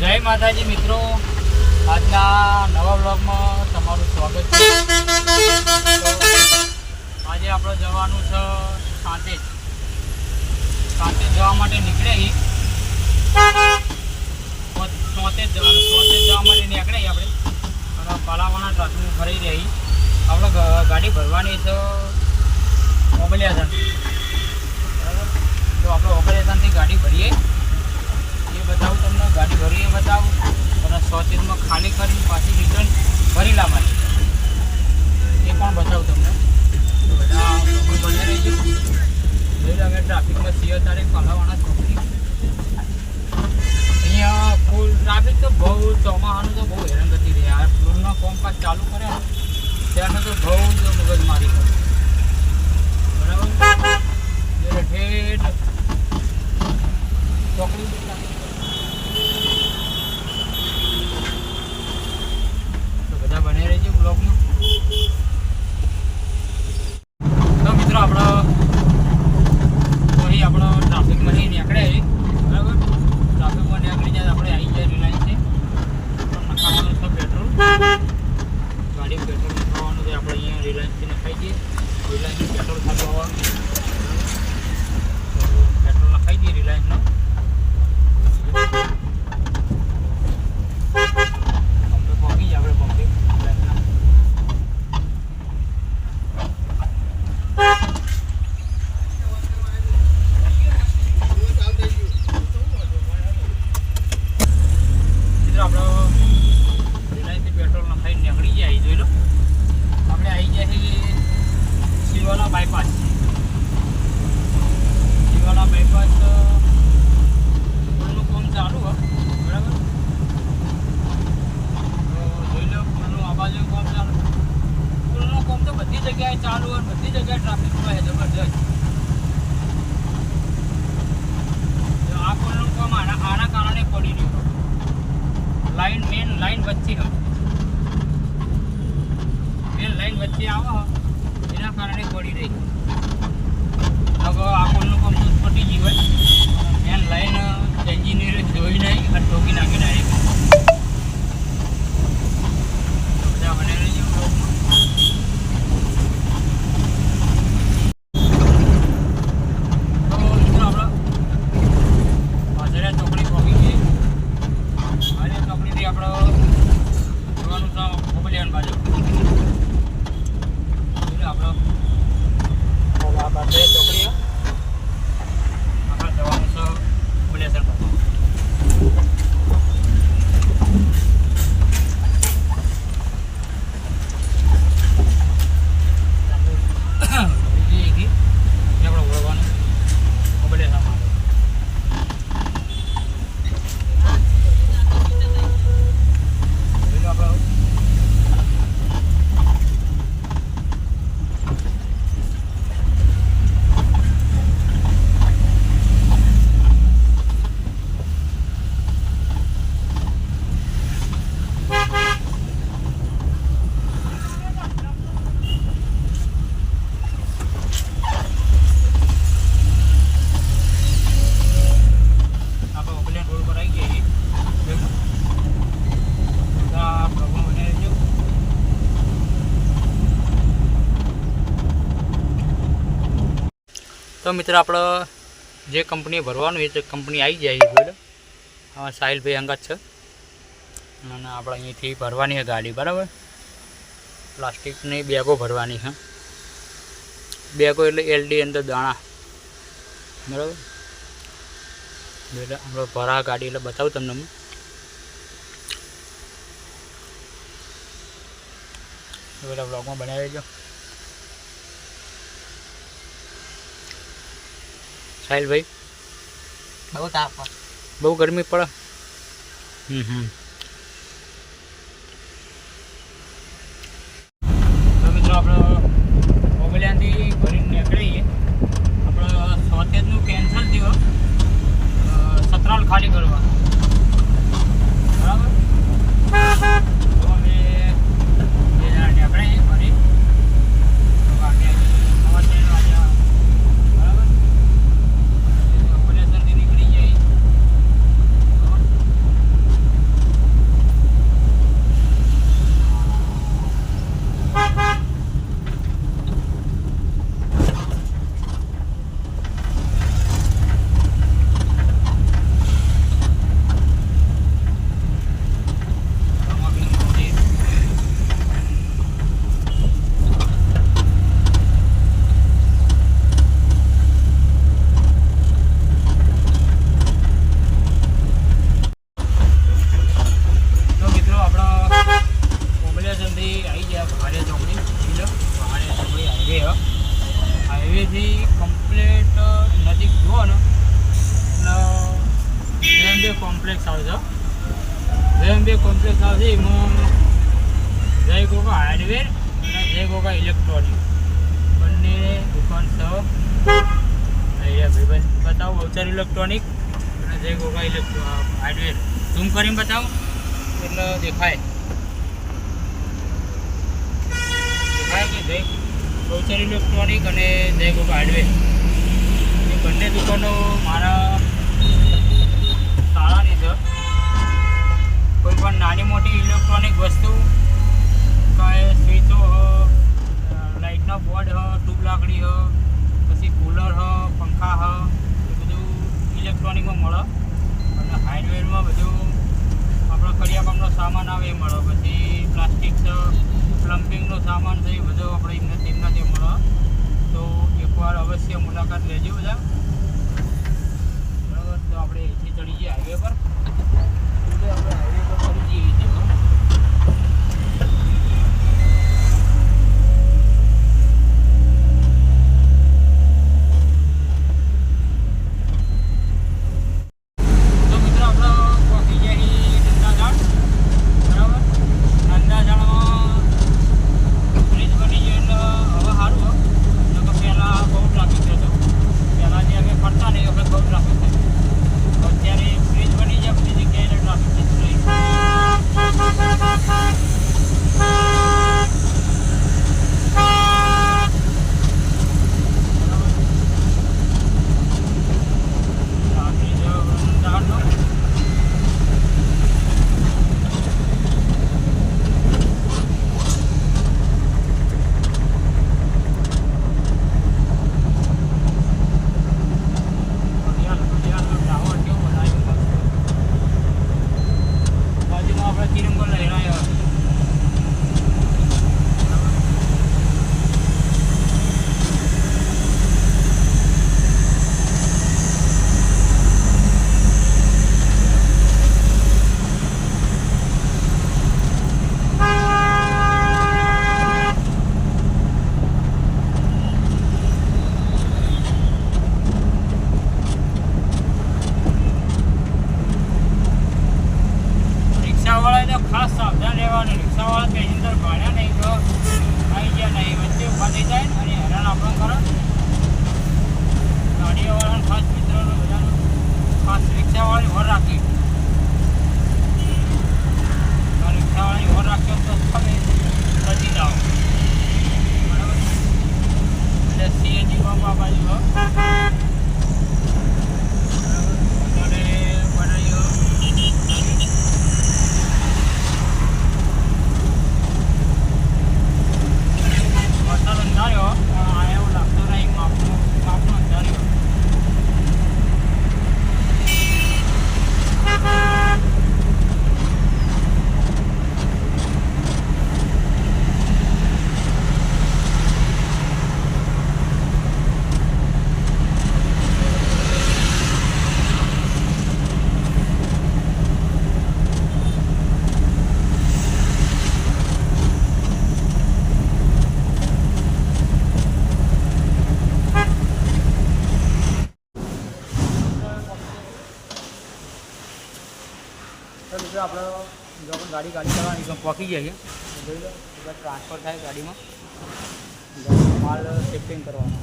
જય માતાજી મિત્રો. આજના નવા બ્લોગમાં તમારું સ્વાગત છે. આજે આપણે જવાનું છે સાંતેજ સાંતેજ જવા માટે નીકળ્યા સોતેજ જવાનું સોતેજ જવા માટે નીકળ્યા આપણે. અને પાલાવાના ટ્રાફિક ફરી રહી આપણે ગાડી ભરવાની છે ઓબલિયાસન તો આપણે ઓબલિયાસનથી ગાડી ભરીએ. બતાવું તમને, ગાડી ભરી એ બતાવું અને સોતેજમાં ખાલી કરીને પાછી રિટર્ન ભરી લાવવાની. એ પણ બતાવું તમને. બધા રહીજો જોઈ અમે ટ્રાફિકમાં છીએ તારે પાલાવાના છોકરી. અહીંયા ફૂલ ટ્રાફિક તો બહુ ચોમાસાનું તો બહુ હેરાનગતિ રહી. આ ફૂલનો કોમકાજ ચાલુ કરે ત્યારે તો બહુ જ મગજ મારી બરાબર? ઠેઠ ચોકડી સુધી traffic તો બધા બને રહેજો બ્લોગમાં તો મિત્રો આપણો તો અહીં આપણો ટ્રાફિકમાં નહીં નીકળે બરાબર ટ્રાફિકમાં નીકળી જાય તો આપણે આવી જાય રિલાયન્સ છે નખાવાનું છે પેટ્રોલ ગાડી પેટ્રોલ નખાવાનું છે આપણે અહીંયા રિલાયન્સથી નખાઈ દઈએ રિલાયન્સનું પેટ્રોલ ખાતું આવવાનું તો પેટ્રોલ નખાઈ દઈએ રિલાયન્સનું પંપે પહોંચી જાય આપણે પંપે રિલાયન્સના મિત્રો આપણો રિલાયન્સથી પેટ્રોલ નખાઈને નીકળી જાય જોઈ લો આપણે આવી જાય છે શિવાલા બાયપાસ શિવાલા બાયપાસ પુલનું કામ ચાલુ હોય બરાબર તો જોઈ લો પુલનું આ બાજુ કામ ચાલુ પુલનું કામ તો બધી જગ્યાએ ચાલુ હોય બધી જગ્યાએ ટ્રાફિક હોય જબરજસ્ત તો આ પુલનું કામ આના આના કારણે પડી રહ્યું લાઈન વચ્ચે હો મેન લાઈન વચ્ચે આવો, એના કારણે પડી રહી. હવે આ પુલનું કામ પતી ગયું હોય. એમ લાઈન, એન્જિનિયરે જોઈ નહીં અને ઠોકી નાખી નાખી બધા બને રહેજો બ્લોગમાં. તો મિત્રો આપણે હાજરા ચોકડી પહોંચી ગઈ હાજરા ચોકડીથી આપણે જવાનું છે મોકલિયાન બાજુ એટલે આપણે આ બાજુ ચોકડી હે. આપણે જવાનું છે બાજુ આપણે વળવાનું મોકલિયાસર માટે એટલે આપણે આપણે ઓકલેન્ડ રોડ પર આવી ગયા છીએ બધા પ્રભુ બને રહેજો તો મિત્ર આપણે જે કંપનીએ ભરવાનું એ કંપની આવી જાય બોલો. લો સાહિલભાઈ અંગત છે. અને આપણે અહીંથી ભરવાની છે ગાડી, બરાબર? પ્લાસ્ટિકની બેગો ભરવાની છે. બેગો એટલે એલડી અંદર દાણા, બરાબર? એટલે આપણે ભરા ગાડી એટલે બતાવું તમને હું. બધા બ્લોગમાં બનાવી દેજો. સાહિલભાઈ બહુ તાપ. બહુ ગરમી પડે. હમ હમ તો મિત્રો આપણે ઓગલિયાથી ભરીને નીકળીએ આપણે સોતેજનું કેન્સલ થયું અ, સતરાલ ખાલી કરવા બરાબર તો અમે બે જણા નીકળીએ ભરી તો વાગ્યા સવા ત્રણ વાગ્યા બરાબર ઓપરેશનથી નીકળી જાય અંબે કોમ્પ્લેક્સ આવશે અંબે કોમ્પ્લેક્સ આવશે એમાં જય ગોગા હાર્ડવેર અને જય ગોગા ઇલેક્ટ્રોનિક બંને દુકાન સહ બતાવો અવસર ઇલેક્ટ્રોનિક અને જય ગોગા ઇલેક્ટ્રો હાર્ડવેર ઝૂમ કરીને બતાવો, એટલે દેખાય. દેખાય કે જય અવસર ઇલેક્ટ્રોનિક અને જય ગોગા હાર્ડવેર એ બંને દુકાનો મારા શાળાની છે. પણ નાની મોટી ઇલેક્ટ્રોનિક વસ્તુ, કાંઈ સ્વિચો હ લાઇટનો બોર્ડ હ, ટ્યુબ લાકડી હ, પછી કુલર હ, પંખા હ, એ બધું ઇલેક્ટ્રોનિકમાં મળે. અને હાર્ડવેરમાં બધું આપણો કરિયાકામનો સામાન આવે એ મળે. પછી પ્લાસ્ટિક છે પ્લમ્બિંગનો સામાન છે, એ બધો આપણે એમને તેમના તે મળે. તો એકવાર અવશ્ય મુલાકાત લેજો બધા. બરાબર? તો આપણે એથી ચડી જઈએ હાઈવે પર. તો આપણે જો પણ ગાડી ગાડી ચલાવવાની પહોંચી જઈએ જોઈ લો ટ્રાન્સફર થાય ગાડીમાં માલ શિફ્ટિંગ કરવાનો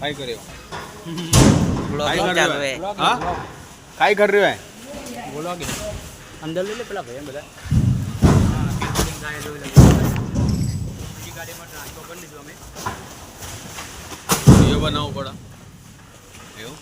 કાઈ કર્યો કાઈ કરી રહ્યો હે બોલો અંદર લઈ લે પેલા ભાઈ બધા ગાય જોઈ લઈએ. બીજી ગાડીમાં ટ્રાન્સફર કરી લીધું અમે. બનાવવું પડે. એવું?